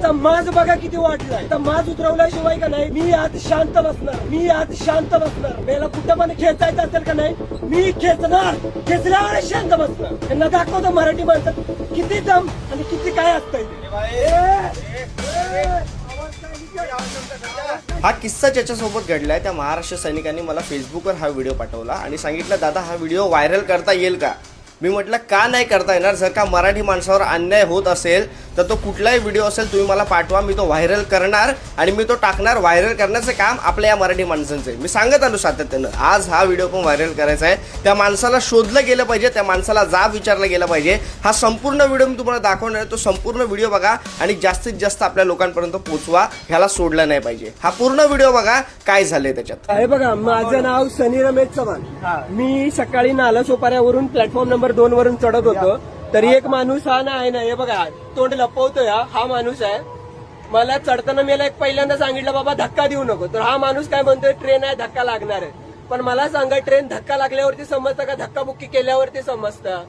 त्यांचा माज बघा किती वाटलाय तर माज उतरवल्याशिवाय का नाही मी आज शांत बसणार मी आज शांत बसणार. मला कुठं पण खेचायचं असेल का नाही मी खेचणार खेचल्यावर शांत बसणार. त्यांना दाखवतो मराठी माणसात किती दम आणि किती काय असतंय. हा किस्सा ज्याच्यासोबत घडलाय त्या महाराष्ट्र सैनिकांनी मला फेसबुकवर हा व्हिडिओ पाठवला आणि सांगितलं दादा हा व्हिडिओ व्हायरल करता येईल का? मी म्हटलं का नाही करता येणार? जर का मराठी माणसावर अन्याय होत असेल तर तो कुठलाही व्हिडिओ असेल तुम्ही मला पाठवा. मी तो व्हायरल करणार आणि मी तो टाकणार. व्हायरल करण्याचं काम आपल्या या मराठी माणसांचं आहे. मी सांगत आलो सातत्यानं आज हा व्हिडिओ पण व्हायरल करायचा आहे. त्या माणसाला शोधलं गेलं पाहिजे त्या माणसाला जाब विचारला गेला पाहिजे. हा संपूर्ण व्हिडिओ मी तुम्हाला दाखवणार आहे. तो संपूर्ण व्हिडिओ बघा आणि जास्तीत जास्त आपल्या लोकांपर्यंत पोहोचवा ह्याला सोडलं नाही पाहिजे. हा पूर्ण व्हिडिओ बघा काय झालंय त्याच्यात. हे बघा माझं नाव सनी रमेश चव्हाण. मी सकाळी नाला सोपाऱ्यावरून प्लॅटफॉर्म नंबर दोन वरून चढत होतो. तरी एक माणूस हा ना आहे ना हे बघा तोंड लपवतोय हा. हा माणूस आहे. मला चढताना मला एक पहिल्यांदा सांगितलं बाबा धक्का देऊ नको. तर हा माणूस काय म्हणतोय ट्रेन आहे धक्का लागणार आहे. पण मला सांगा ट्रेन धक्का लागल्यावरती समजतं का? धक्का बुक्की केल्यावरती समजतं?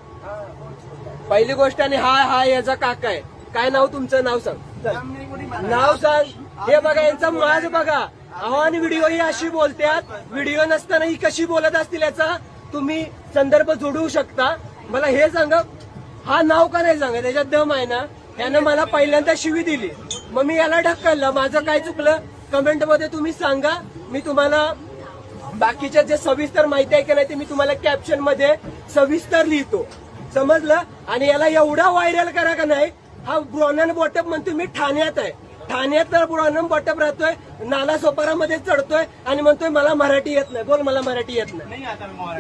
पहिली गोष्ट आणि हा हा याचा काका आहे. काय नाव तुमचं? नाव सांग. नाव सांग. हे बघा यांचा माज बघा. आव्हान व्हिडिओ ही अशी बोलतात व्हिडिओ नसताना ही कशी बोलत असतील याचा? तुम्ही संदर्भ जोडू शकता. मला हे सांगा हा नाव का नाही सांगा त्याच्यात दम आहे ना. यानं मला पहिल्यांदा शिवी दिली. मग मी याला ढकललं. माझं काय चुकलं? कमेंटमध्ये तुम्ही सांगा. मी तुम्हाला बाकीच्या जे सविस्तर माहिती आहे की नाही ते मी तुम्हाला कॅप्शनमध्ये सविस्तर लिहितो. समजलं? आणि याला एवढा व्हायरल करा का नाही? हा ब्रॉनन बॉटप म्हणतो मी ठाण्यात आहे. ठाण्यात तर ब्रॉनन बॉटप राहतोय. नाला सोपारामध्ये चढतोय आणि म्हणतोय मला मराठी येत नाही. बोल मला मराठी येत नाही.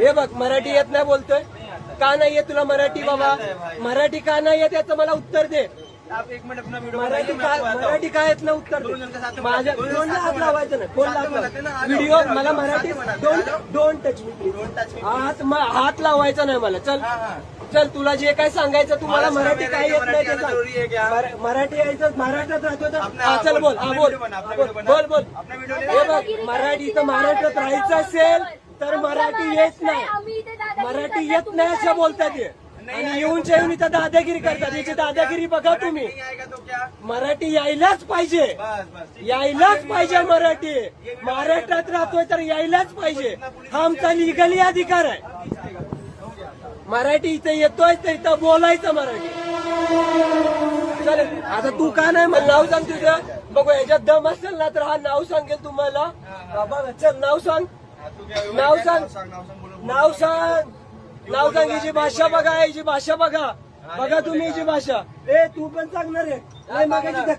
हे बघ मराठी येत नाही बोलतोय. का नाही येत तुला मराठी बाबा? मराठी का नाही येत याचं मला उत्तर दे. एक मिनट मराठी काय। मराठी येत ना उत्तर माझ्या दोन हात लावायचं नाही. आ जाओ, व्हिडिओ मला Marathi don't. Don't touch me हात हात लावायचा नाही मला. चल. चल तुला जे काय सांगायचं तुम्हाला मला मराठी काय येत नाही मराठी ते आहे सांग यायचं महाराष्ट्रात राहतो तर हा, चल बोल, बोल. हा बोल. बोल. बोल. मराठी तर महाराष्ट्रात राहायचं असेल तर मराठी येत नाही. मराठी येत नाही. असं बोलतात हे. आणि येऊन येऊन इथं दादागिरी करतात. याची दादागिरी बघा तुम्ही. नहीं आएगा तो क्या? मराठी यायलाच पाहिजे. बस बस ठीक. यायलाच पाहिजे मराठी. महाराष्ट्रात राहतोय तर यायलाच पाहिजे. हा आमचा लिगली अधिकार आहे. मराठी इथे येतोय तर इथं बोलायचं मराठी. चालेल आता तू का नाही मला नाव सांग तुझं? बघू याच्यात दम असेल ना तर हा नाव सांगेल तुम्हाला. बघा चल नाव सांग. तू नाव सांग. नाव सांग. नाव सांग बोलो जी हिची भाषा बघा हिची भाषा बघा. बघा तुम्ही हिची भाषा. ए तू पण सांगणार आहे. मागायची धक्का